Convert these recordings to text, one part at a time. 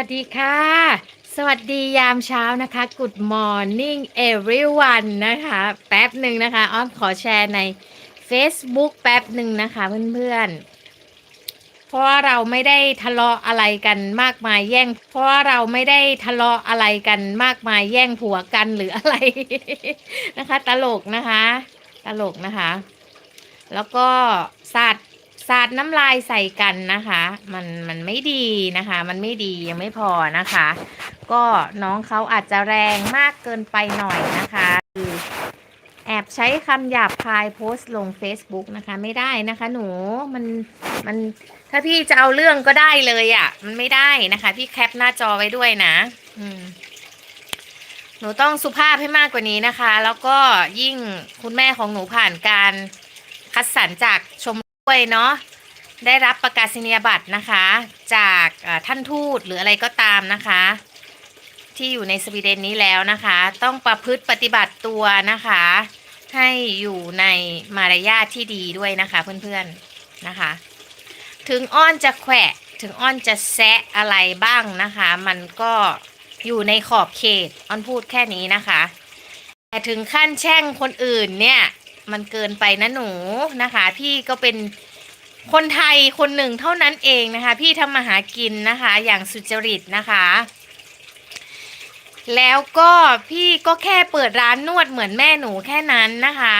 สวัสดีค่ะ สวัสดียามเช้านะคะ Good morning everyone นะคะ แป๊บหนึ่งนะคะ อ้อมขอแชร์ใน Facebook แป๊บหนึ่งนะคะเพื่อนๆ เพราะว่าเราไม่ได้ทะเลาะอะไรกันมากมายแย่ง เพราะว่าเราไม่ได้ทะเลาะอะไรกันมากมายแย่งผัวกันหรืออะไรนะคะ ตลกนะคะ ตลกนะคะ แล้วก็สัตว์ สาดน้ำลายใส่กันนะคะ มันมันไม่ดีนะคะ มันไม่ดียังไม่พอนะคะ ก็น้องเขาอาจจะแรงมากเกินไปหน่อยนะคะคือแอบใช้คำหยาบคายโพสต์ลง Facebook นะคะ ไม่ได้นะคะ หนูมันมันถ้าพี่จะเอาเรื่องก็ได้เลยอะ่ะ มันไม่ได้นะคะ พี่แคปหน้าจอไว้ด้วยนะ อืมหนูต้องสุภาพให้มากกว่านี้นะคะ แล้วก็ยิ่งคุณแม่ของหนูผ่านการคัดสรรจากชม วยเนาะได้รับประกาศนียบัตรนะคะ จากท่านทูตหรืออะไรก็ตามนะคะ ที่อยู่ในสวีเดนนี้แล้วนะคะ ต้องประพฤติปฏิบัติตัวนะคะ ให้อยู่ในมารยาทที่ดีด้วยนะคะเพื่อนๆนะคะ ถึงอ้อนจะแขวะถึงอ้อนจะแซะอะไรบ้างนะคะ มันก็อยู่ในขอบเขตอ้อนพูดแค่นี้นะคะ แต่ถึงขั้นแช่งคนอื่นเนี่ย มันเกินไปนะหนูนะคะ พี่ก็เป็นคนไทยคนหนึ่งเท่านั้นเองนะคะ พี่ทำมาหากินนะคะ อย่างสุจริตนะคะ แล้วก็พี่ก็แค่เปิดร้านนวดเหมือนแม่หนูแค่นั้นนะคะ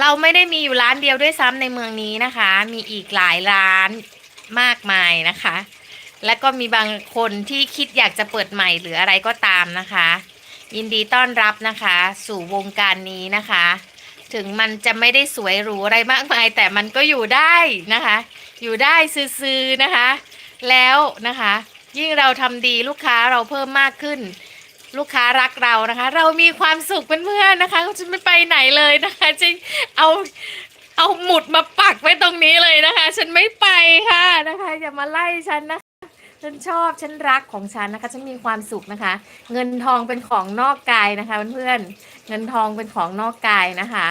เราไม่ได้มีอยู่ร้านเดียวด้วยซ้ำในเมืองนี้นะคะ มีอีกหลายร้านมากมายนะคะ และก็มีบางคนที่คิดอยากจะเปิดใหม่หรืออะไรก็ตามนะคะ ยินดีต้อนรับนะคะ สู่วงการนี้นะคะ ถึงมันจะไม่ได้สวยหรูอะไรมากมาย แต่มันก็อยู่ได้นะคะ อยู่ได้ซื้อๆนะคะ แล้วนะคะ ยิ่งเราทำดีลูกค้าเราเพิ่มมากขึ้น ลูกค้ารักเรานะคะ เรามีความสุขเพื่อนๆนะคะเขาจะไม่ไปไหนเลยนะคะจริงเอาเอาหมุดมาปักไว้ตรงนี้เลยนะคะ ฉันไม่ไปค่ะนะคะ อย่ามาไล่ฉันนะคะ ฉันชอบฉันรักของฉันนะคะ ฉันมีความสุขนะคะ เงินทองเป็นของนอกกายนะคะเพื่อนๆเงินทองเป็นของนอกกายนะคะ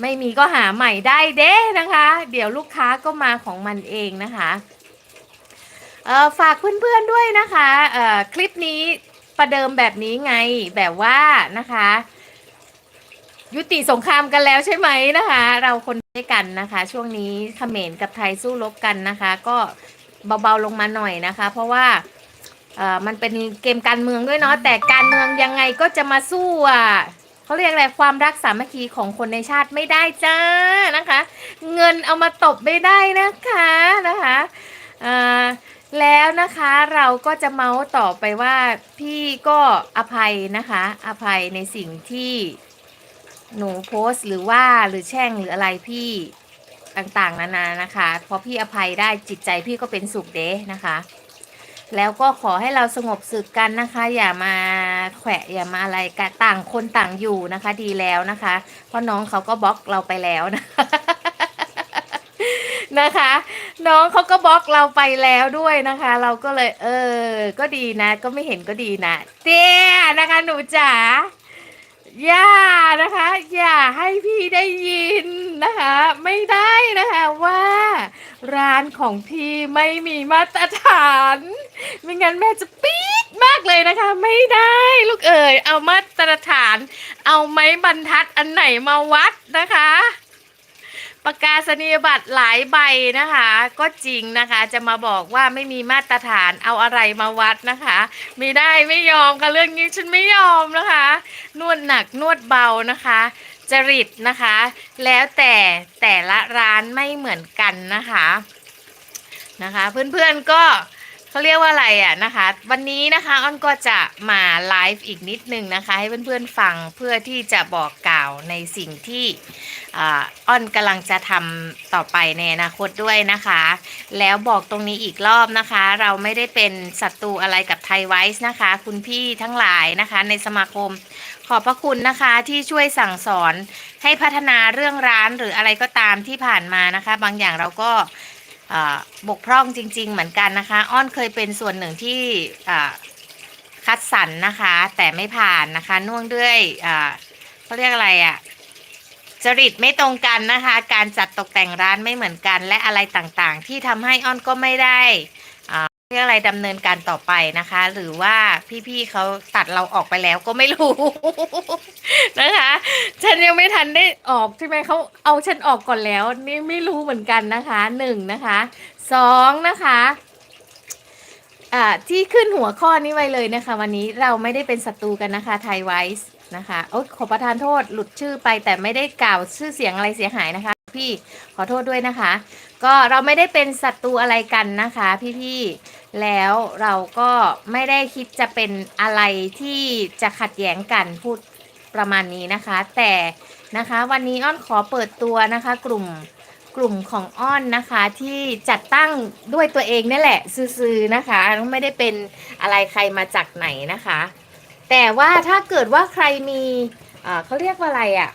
ไม่มีก็หาใหม่ได้เด้นะคะ เดี๋ยวลูกค้าก็มาของมันเองนะคะฝากเพื่อนๆด้วยนะคะคลิปนี้ประเดิมแบบนี้ไงแบบว่านะคะ ยุติสงครามกันแล้วใช่ไหมนะคะ เราคนด้วยกันนะคะ ช่วงนี้เขมรกับไทยสู้รบกันนะคะ ก็ เบาๆลงมาหน่อยนะคะ เพราะว่าเออมันเป็นเกมการเมืองด้วยเนาะแต่การเมืองยังไงก็จะมาสู้อะเขาเรียกอะไรความรักสามัคคีของคนในชาติไม่ได้จ้านะคะ เงินเอามาตบไม่ได้นะคะนะคะแล้วนะคะเราก็จะเมาส์ต่อไปว่าพี่ก็อภัยนะคะ อภัยในสิ่งที่หนูโพสต์หรือว่าหรือแช่งหรืออะไรพี่ ต่างๆ นานานะคะเพราะพี่อภัยได้จิตใจพี่ก็เป็นสุขเด้นะคะ แล้วก็ขอให้เราสงบศึกกันนะคะ อย่ามาแขวะอย่ามาอะไรกันต่างคนต่างอยู่นะคะ ดีแล้วนะคะ เพราะน้องเขาก็บล็อกเราไปแล้วนะนะคะ น้องเขาก็บล็อกเราไปแล้วด้วยนะคะ เราก็เลย เออ ก็ดีนะ ก็ไม่เห็นก็ดีนะเตี้ยนะคะหนูจ๋า อย่านะคะ อย่าให้พี่ได้ยินนะคะ ไม่ได้นะคะว่า ร้านของพี่ไม่มีมาตรฐาน ไม่งั้นแม่จะปี๊ดมากเลยนะคะ ไม่ได้ลูกเอ๋ยเอามาตรฐาน เอาไม้บรรทัดอันไหนมาวัดนะคะ ประกาศนียบัตรหลายใบนะคะ ก็จริงนะคะจะมาบอกว่าไม่มีมาตรฐานเอาอะไรมาวัดนะคะ ไม่ได้ไม่ยอมกับเรื่องนี้ฉันไม่ยอมนะคะ นวดหนักนวดเบานะคะ จริตนะคะ แล้วแต่แต่ละร้านไม่เหมือนกันนะคะนะคะ เพื่อนๆก็ เขาเรียกว่าอะไรอะนะคะ วันนี้นะคะอ้อนก็จะมาไลฟ์อีกนิดนึงนะคะ ให้เพื่อนๆฟังเพื่อที่จะบอกกล่าวในสิ่งที่อ้อนกำลังจะทำต่อไปในอนาคตด้วยนะคะ แล้วบอกตรงนี้อีกรอบนะคะ เราไม่ได้เป็นศัตรูอะไรกับไทยไวส์นะคะ คุณพี่ทั้งหลายนะคะ ในสมาคมขอบพระคุณนะคะที่ช่วยสั่งสอนให้พัฒนาเรื่องร้านหรืออะไรก็ตามที่ผ่านมานะคะ บางอย่างเราก็ บกพร่องจริง ๆ เหมือนกันนะคะ อ้อนเคยเป็นส่วนหนึ่งที่คัดสรรนะคะ แต่ไม่ผ่านนะคะน่วงด้วยเขาเรียกอะไรอะ่ะจริตไม่ตรงกันนะคะ การจัดตกแต่งร้านไม่เหมือนกัน และอะไรต่างๆ ที่ทำให้อ้อนก็ไม่ได้ รียกอะไรดำเนินการต่อไปนะคะ หรือว่าพี่ๆเขาตัดเราออกไปแล้วก็ไม่รู้ นะคะ ฉันยังไม่ทันได้ออกใช่ไหมเขาเอาฉันออกก่อนแล้ว นี่ไม่รู้เหมือนกันนะคะหนึ่งนะคะสองนะคะอ่าที่ขึ้นหัวข้อนี้ไว้เลยนะคะ วันนี้เราไม่ได้เป็นศัตรูกันนะคะไทยไวส์นะคะโอ้ขอประทานโทษหลุดชื่อไปแต่ไม่ได้กล่าวชื่อเสียงอะไรเสียหายนะคะ พี่ขอโทษด้วยนะคะ ก็เราไม่ได้เป็นศัตรูอะไรกันนะคะ พี่ๆแล้วเราก็ไม่ได้คิดจะเป็นอะไรที่จะขัดแย้งกันพูดประมาณนี้นะคะ แต่นะคะวันนี้อ้อนขอเปิดตัวนะคะ กลุ่มกลุ่มของอ้อนนะคะที่จัดตั้งด้วยตัวเองนี่แหละ ซื้อๆนะคะไม่ได้เป็นอะไรใครมาจากไหนนะคะ แต่ว่าถ้าเกิดว่าใครมีเอ่อเขาเรียกว่าอะไรอะ่ะ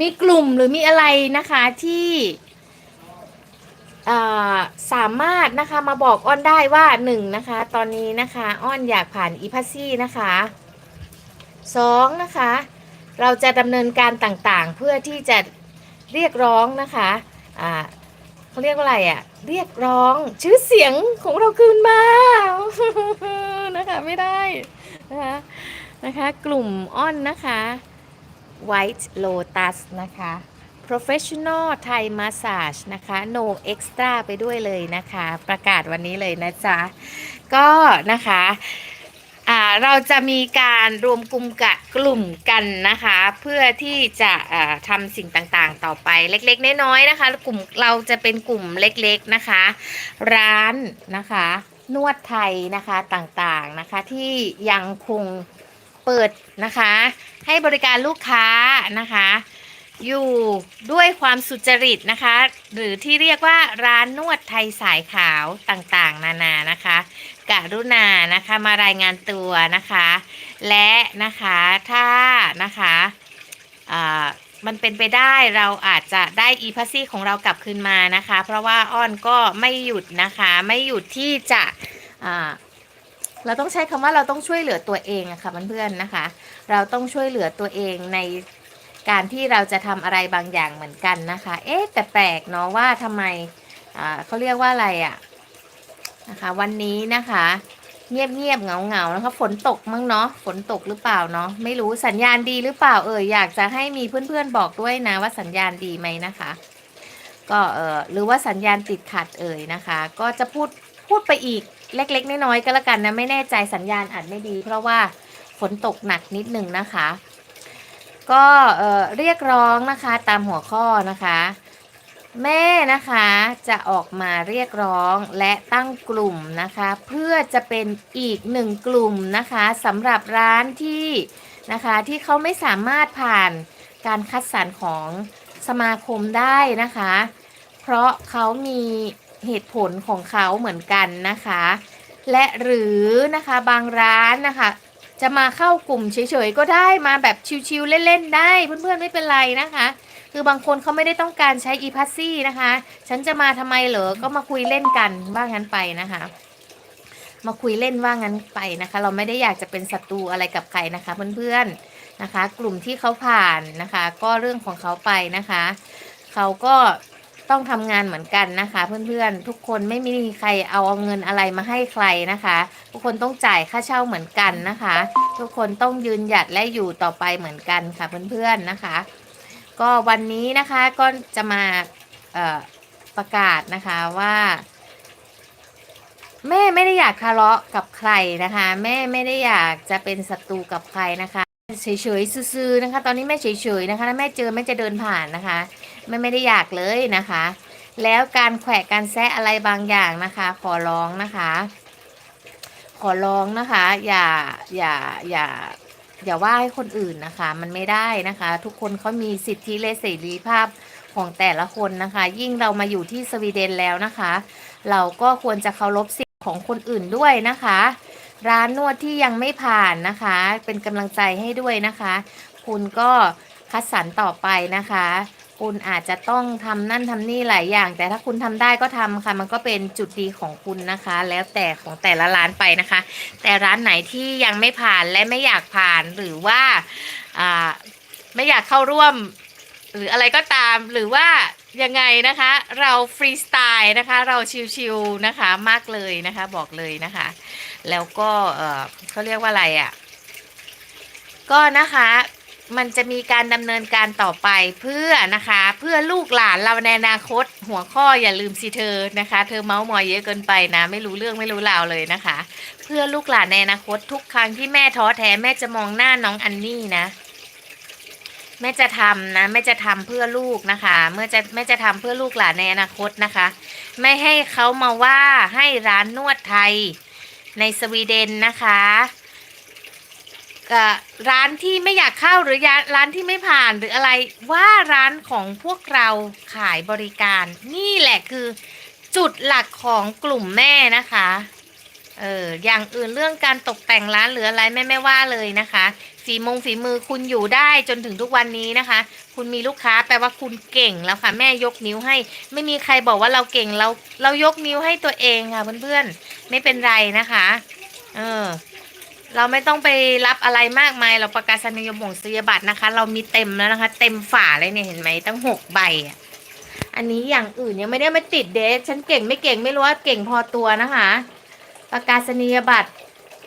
มีกลุ่มหรือมีอะไรนะคะที่สามารถนะคะมาบอกอ้อนได้ว่าหนึ่งนะคะ ตอนนี้นะคะอ้อนอยากผ่านอีพัซซี่นะคะสองนะคะ เราจะดำเนินการต่างๆ เพื่อที่จะเรียกร้องนะคะเขาเรียกว่าอะไรอะ่ะ เรียกร้องชื่อเสียงของเราคืนมานะคะไม่ได้นะคะนะคะ กลุ่มอ้อนนะคะ White Lotus นะคะ Professional Thai Massage นะคะ No Extra ไปด้วยเลยนะคะ ประกาศวันนี้เลยนะจ๊ะ ก็นะคะเราจะมีการรวมกลุ่มกะกลุ่มกันนะคะ เพื่อที่จะอ่าทำสิ่งต่างๆ ต่อไปเล็กๆน้อยๆนะคะ กลุ่มเราจะเป็นกลุ่มเล็กๆนะคะ ร้านนะคะ นวดไทยนะคะต่างๆนะคะที่ยังคงเปิดนะคะ ให้บริการลูกค้านะคะ อยู่ด้วยความสุจริตนะคะ หรือที่เรียกว่าร้านนวดไทยสายขาวต่างๆ นานานะคะกรุณานะคะมารายงานตัวนะคะ และนะคะถ้านะคะมันเป็นไปได้เราอาจจะได้อีพัซซี่ของเรากลับคืนมานะคะ เพราะว่าอ้อนก็ไม่หยุดนะคะ ไม่หยุดที่จะเราต้องใช้คำว่าเราต้องช่วยเหลือตัวเองอะค่ะเพื่อนๆนะคะ เราต้องช่วยเหลือตัวเองในการที่เราจะทำอะไรบางอย่างเหมือนกันนะคะ เอ๊ะแต่แปลกเนาะว่าทำไมเขาเรียกว่าอะไรอะ่ะนะคะวันนี้นะคะ เงียบเงียบเงาเงาๆนะคะฝนตกมั้งเนาะฝนตกหรือเปล่าเนาะไม่รู้สัญญาณดีหรือเปล่าเอออยากจะให้มีเพื่อนๆบอกด้วยนะว่าสัญญาณดีไหมนะคะ ก็เออหรือว่าสัญญาณติดขัดเอ่ยนะคะ ก็จะพูดพูดไปอีกเล็ก ๆ น้อยๆก็แล้วกันนะไม่แน่ใจสัญญาณอาจไม่ดี เพราะว่า ฝนตกหนักนิดนึงนะคะ ก็เเรียกร้องนะคะตามหัวข้อนะคะ แม่นะคะจะออกมาเรียกร้องและตั้งกลุ่มนะคะ เพื่อจะเป็นอีกหนึ่งกลุ่มนะคะสำหรับร้านที่นะคะที่เขาไม่สามารถผ่านการคัดสรรของสมาคมได้นะคะ เพราะเขามีเหตุผลของเขาเหมือนกันนะคะ และหรือนะคะบางร้านนะคะ จะมาเข้ากลุ่มเฉยๆก็ได้มาแบบชิวๆเล่นๆได้เพื่อนๆไม่เป็นไรนะคะ คือบางคนเขาไม่ได้ต้องการใช้อีพัซซี่นะคะ ฉันจะมาทำไมเหรอก็มาคุยเล่นกันว่างั้นไปนะคะ มาคุยเล่นว่างั้นไปนะคะ เราไม่ได้อยากจะเป็นศัตรูอะไรกับใครนะคะ เพื่อนๆนะคะ กลุ่มที่เขาผ่านนะคะ ก็เรื่องของเขาไปนะคะเขาก็ ต้องทำงานเหมือนกันนะคะ เพื่อนๆทุกคนไม่มีใครเอาเอาเงินอะไรมาให้ใครนะคะ ทุกคนต้องจ่ายค่าเช่าเหมือนกันนะคะ ทุกคนต้องยืนหยัดและอยู่ต่อไปเหมือนกันค่ะเพื่อนๆนะคะ ก็วันนี้นะคะก็จะมาประกาศนะคะว่าแม่ไม่ได้อยากทะเลาะกับใครนะคะ แม่ไม่ได้อยากจะเป็นศัตรูกับใครนะคะ เฉยๆซื่อๆนะคะ ตอนนี้แม่เฉยๆนะคะถ้าแม่เจอแม่จะเดินผ่านนะคะแม่ไม่ได้อยากเลยนะคะ แล้วการแขวะการแซะอะไรบางอย่างนะคะ ขอร้องนะคะ ขอร้องนะคะ อย่าอย่าอย่าอย่าว่าให้คนอื่นนะคะ มันไม่ได้นะคะ ทุกคนเขามีสิทธิและเสรีภาพของแต่ละคนนะคะ ยิ่งเรามาอยู่ที่สวีเดนแล้วนะคะ เราก็ควรจะเคารพสิทธิของคนอื่นด้วยนะคะ ร้านนวดที่ยังไม่ผ่านนะคะ เป็นกำลังใจให้ด้วยนะคะ คุณก็คัดสรรต่อไปนะคะ คุณอาจจะต้องทำนั่นทำนี่หลายอย่าง แต่ถ้าคุณทำได้ก็ทำค่ะ มันก็เป็นจุดดีของคุณนะคะ แล้วแต่ของแต่ละร้านไปนะคะ แต่ร้านไหนที่ยังไม่ผ่านและไม่อยากผ่านหรือว่าอ่าไม่อยากเข้าร่วมหรืออะไรก็ตามหรือว่ายังไงนะคะ เราฟรีสไตล์นะคะ เราชิลๆนะคะมากเลยนะคะ บอกเลยนะคะ แล้วก็เออเขาเรียกว่าอะไรอะ่ะ ก็นะคะมันจะมีการดำเนินการต่อไปเพื่อนะคะ เพื่อลูกหลานเราในอนาคต หัวข้ออย่าลืมสิเธอนะคะ เธอเมาส์มอยเยอะเกินไปนะ ไม่รู้เรื่องไม่รู้ราวเลยนะคะ เพื่อลูกหลานในอนาคตทุกครั้งที่แม่ท้อแท้แม่จะมองหน้าน้องอันนี่นะ แม่จะทำนะแม่จะทำเพื่อลูกนะคะ เมื่อจะแม่จะทำเพื่อลูกหลานในอนาคตนะคะ ไม่ให้เขามาว่าให้ร้านนวดไทย ในสวีเดนนะคะกับร้านที่ไม่อยากเข้าหรือร้านที่ไม่ผ่านหรืออะไรว่าร้านของพวกเราขายบริการ นี่แหละคือจุดหลักของกลุ่มแม่นะคะเอออย่างอื่นเรื่องการตกแต่งร้านหรืออะไรแม่ไม่ว่าเลยนะคะฝีมงฝีมือคุณอยู่ได้จนถึงทุกวันนี้นะคะ คุณมีลูกค้าแปลว่าคุณเก่งแล้วค่ะ แม่ยกนิ้วให้ ไม่มีใครบอกว่าเราเก่งเราเรายกนิ้วให้ตัวเองค่ะเพื่อนๆ ไม่เป็นไรนะคะ เออ เราไม่ต้องไปรับอะไรมากมาย เราประกาศนียบัตรนียบัตรนะคะ เรามีเต็มแล้วนะคะ เต็มฝาเลยเนี่ยเห็นไหมตั้งหกใบอะอันนี้อย่างอื่นยังไม่ได้มาติดเดทฉันเก่งไม่เก่งไม่รู้ว่าเก่งพอตัวนะคะ ประกาศนียบัตร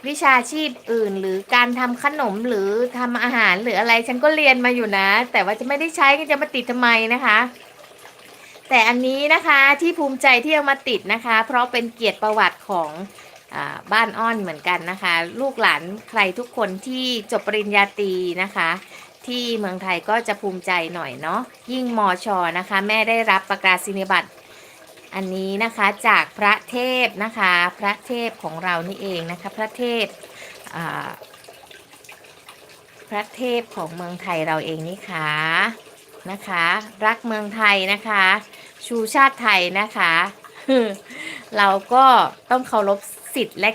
วิชาชีพอื่น หรือการทำขนมหรือทำอาหารหรืออะไร ฉันก็เรียนมาอยู่นะ แต่ว่าจะไม่ได้ใช้ก็จะมาติดทำไมนะคะ แต่อันนี้นะคะที่ภูมิใจที่เอามาติดนะคะ เพราะเป็นเกียรติประวัติของอบ้านอ้อนเหมือนกันนะคะ ลูกหลานใครทุกคนที่จบปริญญาตรีนะคะ ที่เมืองไทยก็จะภูมิใจหน่อยเนาะยิ่งมอชอนะคะ แม่ได้รับประกาศนียบัตรอันนี้นะคะจากพระเทพนะคะ พระเทพของเรานี่เองนะคะ พระเทพพระเทพของเมืองไทยเราเองนี่ค่ะนะคะ รักเมืองไทยนะคะ ชูชาติไทยนะคะ เราก็ต้องเคารพสิทธิ์และ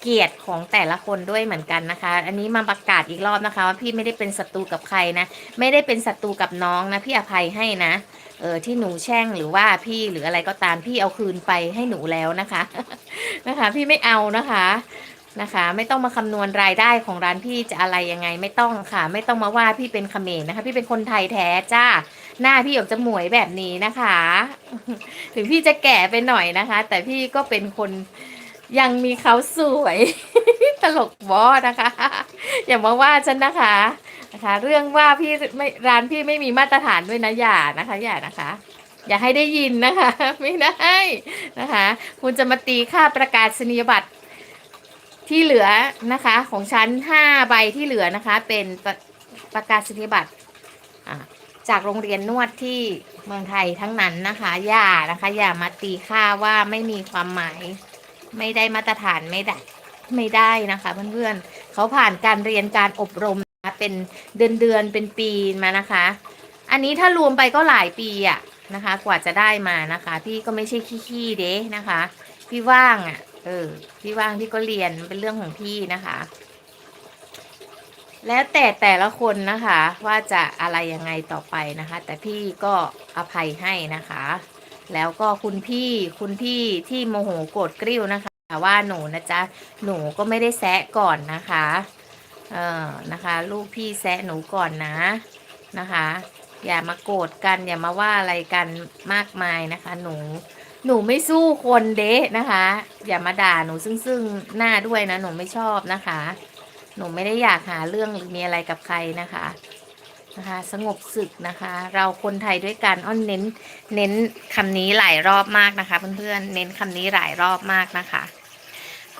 เกียรติของแต่ละคนด้วยเหมือนกันนะคะ อันนี้มาประกาศอีกรอบนะคะ ว่าพี่ไม่ได้เป็นศัตรูกับใครนะ ไม่ได้เป็นศัตรูกับน้องนะ พี่อภัยให้นะ เออที่หนูแช่งหรือว่าพี่หรืออะไรก็ตามพี่เอาคืนไปให้หนูแล้วนะคะ นะคะ พี่ไม่เอานะคะ นะคะ ไม่ต้องมาคำนวณรายได้ของร้านพี่จะอะไรยังไง ไม่ต้องค่ะ ไม่ต้องมาว่าพี่เป็นเขมรนะคะ พี่เป็นคนไทยแท้จ้า หน้าพี่ออกจะหมวยแบบนี้นะคะ ถึงพี่จะแก่ไปหน่อยนะคะ แต่พี่ก็เป็นคนยังมีเขาสวย ตลกบอนะคะ อย่ามาว่าฉันนะคะนะคะ เรื่องว่าพี่ไม่ร้านพี่ไม่มีมาตรฐานด้วยนะอย่านะคะอย่านะคะอย่าให้ได้ยินนะคะ ไม่ได้นะคะ คุณจะมาตีค่าประกาศนียบัตร ที่เหลือนะคะของฉันห้าใบที่เหลือนะคะ เป็นประประกาศนียบัตรจากโรงเรียนนวดที่เมืองไทยทั้งนั้นนะคะ อย่านะคะ อย่ามาตีค่าว่าไม่มีความหมาย ไม่ได้มาตรฐานไม่ได้ไม่ได้นะคะ เพื่อนๆเขาผ่านการเรียนการอบรมนะะเป็นเดือนเดือนเป็นปีมานะคะ อันนี้ถ้ารวมไปก็หลายปีอะนะคะ กว่าจะได้มานะคะ พี่ก็ไม่ใช่ขี้ๆเด้นะคะ พี่ว่างอะ เออพี่ว่างพี่ก็เรียนเป็นเรื่องของพี่นะคะ แล้วแต่แต่ละคนนะคะ ว่าจะอะไรยังไงต่อไปนะคะ แต่พี่ก็อภัยให้นะคะ แล้วก็คุณพี่คุณพี่ที่โมโหโกรธกริ้วนะคะว่าหนูนะจ๊ะหนูก็ไม่ได้แซะก่อนนะคะเออนะคะ ลูกพี่แซะหนูก่อนนะนะคะ อย่ามาโกรธกันอย่ามาว่าอะไรกันมากมายนะคะ หนู หนูไม่สู้คนเด้นะคะ อย่ามาด่าหนูซึ่งซึ่งหน้าด้วยนะ หนูไม่ชอบนะคะ หนูไม่ได้อยากหาเรื่องหรือมีอะไรกับใครนะคะนะคะ สงบศึกนะคะ เราคนไทยด้วยกันอ้อนเน้น เน้นคำนี้หลายรอบมากนะคะ เพื่อนๆเน้นคำนี้หลายรอบมากนะคะ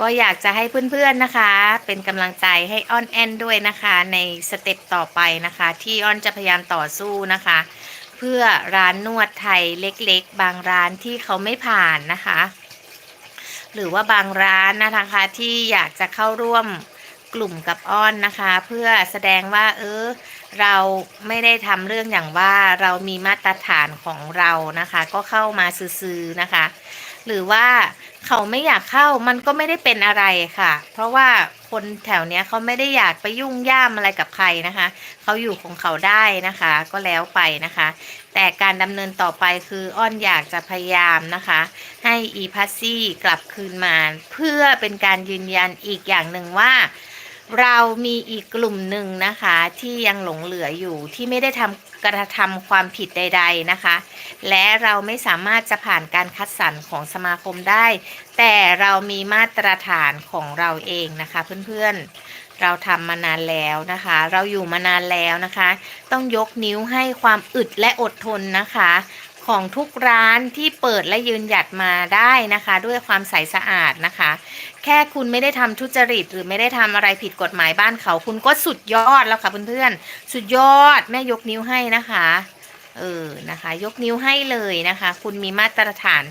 ก็อยากจะให้เพื่อนๆนะคะ เป็นกำลังใจให้อ้อนแอนด้วยนะคะ ในสเต็ปต่อไปนะคะ ที่อ้อนจะพยายามต่อสู้นะคะ พื่อร้านนวดไทยเล็กๆ บางร้านที่เขาไม่ผ่านนะคะ หรือว่าบางร้านนะคะที่อยากจะเข้าร่วมกลุ่มกับอ้อนนะคะ เพื่อแสดงว่า เออ เราไม่ได้ทำเรื่องอย่างว่าเรามีมาตรฐานของเรานะคะ ก็เข้ามาซื้อๆนะคะ หรือว่าเขาไม่อยากเข้ามันก็ไม่ได้เป็นอะไรค่ะ เพราะว่าคนแถวเนี้ยเขาไม่ได้อยากไปยุ่งย่ามอะไรกับใครนะคะ เขาอยู่ของเขาได้นะคะ ก็แล้วไปนะคะ แต่การดำเนินต่อไปคืออ้อนอยากจะพยายามนะคะ ให้อีพัซซี่กลับคืนมา เพื่อเป็นการยืนยันอีกอย่างหนึ่งว่าเรามีอีกกลุ่มหนึ่งนะคะ ที่ยังหลงเหลืออยู่ที่ไม่ได้ทำ กระทำความผิดใด ๆนะคะ และเราไม่สามารถจะผ่านการคัดสรรของสมาคมได้ แต่เรามีมาตรฐานของเราเองนะคะเพื่อนๆ เราทำมานานแล้วนะคะ เราอยู่มานานแล้วนะคะ ต้องยกนิ้วให้ความอึดและอดทนนะคะ ของทุกร้านที่เปิดและยืนหยัดมาได้นะคะ ด้วยความใสสะอาดนะคะ แค่คุณไม่ได้ทำทุจริต หรือไม่ได้ทำอะไรผิดกฎหมายบ้านเขา คุณก็สุดยอดแล้วค่ะเพื่อนๆสุดยอดแม่ยกนิ้วให้นะคะเออนะคะ ยกนิ้วให้เลยนะคะ คุณมีมาตรฐาน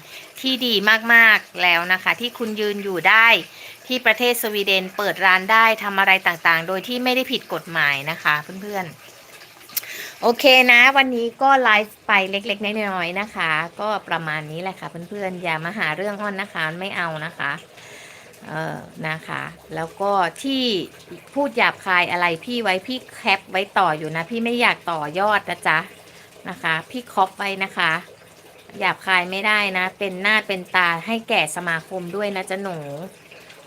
ที่ดีมากๆแล้วนะคะ ที่คุณยืนอยู่ได้ที่ประเทศสวีเดนเปิดร้านได้ทำอะไรต่างๆ โดยที่ไม่ได้ผิดกฎหมายนะคะ เพื่อนๆ โอเคนะ วันนี้ก็ไลฟ์ไปเล็กๆน้อยๆนะคะ ก็ประมาณนี้แหละค่ะเพื่อนๆอย่ามาหาเรื่องอ้อนนะคะไม่เอานะคะเออนะคะ แล้วก็ที่พูดหยาบคายอะไรพี่ไว้พี่แคปไว้ต่ออยู่นะ พี่ไม่อยากต่อยอดนะจ๊ะนะคะ พี่คอปไว้นะคะหยาบคายไม่ได้นะ เป็นหน้าเป็นตาให้แก่สมาคมด้วยนะจ๊ะหนู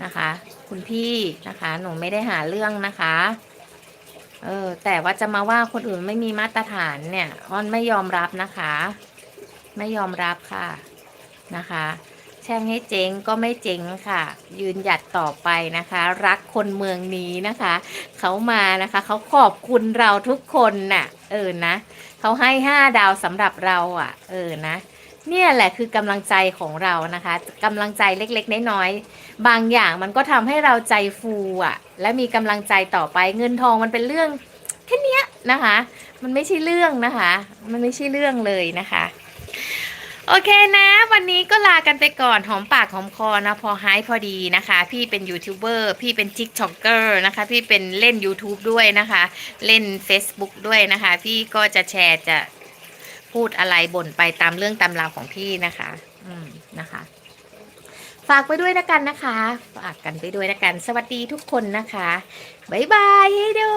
นะคะ คุณพี่นะคะ หนูไม่ได้หาเรื่องนะคะ เออ แต่ว่าจะมาว่าคนอื่นไม่มีมาตรฐานเนี่ยอ้อนไม่ยอมรับนะคะ ไม่ยอมรับค่ะนะคะ แช่งให้เจ๊งก็ไม่เจ๊งค่ะ ยืนหยัดต่อไปนะคะ รักคนเมืองนี้นะคะ เขามานะคะ เขาขอบคุณเราทุกคนน่ะ เออนะเขาให้ห้าดาวสำหรับเราอะ เออนะ เนี่ยแหละคือกำลังใจของเรานะคะกำลังใจเล็กๆน้อยๆบางอย่างมันก็ทำให้เราใจฟูอะ และมีกำลังใจต่อไปเงินทองมันเป็นเรื่องแค่นี้นะคะ มันไม่ใช่เรื่องนะคะ มันไม่ใช่เรื่องเลยนะคะ โอเคนะ วันนี้ก็ลากันไปก่อนหอมปากหอมคอนะพอหายพอดีนะคะ พี่เป็นยูทูบเบอร์พี่เป็นทิกช็อกเกอร์นะคะ พี่เป็นเล่น YouTube ด้วยนะคะ เล่น Facebook ด้วยนะคะ พี่ก็จะแชร์จะ พูดอะไรบ่นไปตามเรื่องตามราวของพี่นะคะ อืมนะคะ ฝากไปด้วยนะกันนะคะ ฝากกันไปด้วยนะกัน สวัสดีทุกคนนะคะ บ๊ายบายเฮ้ดู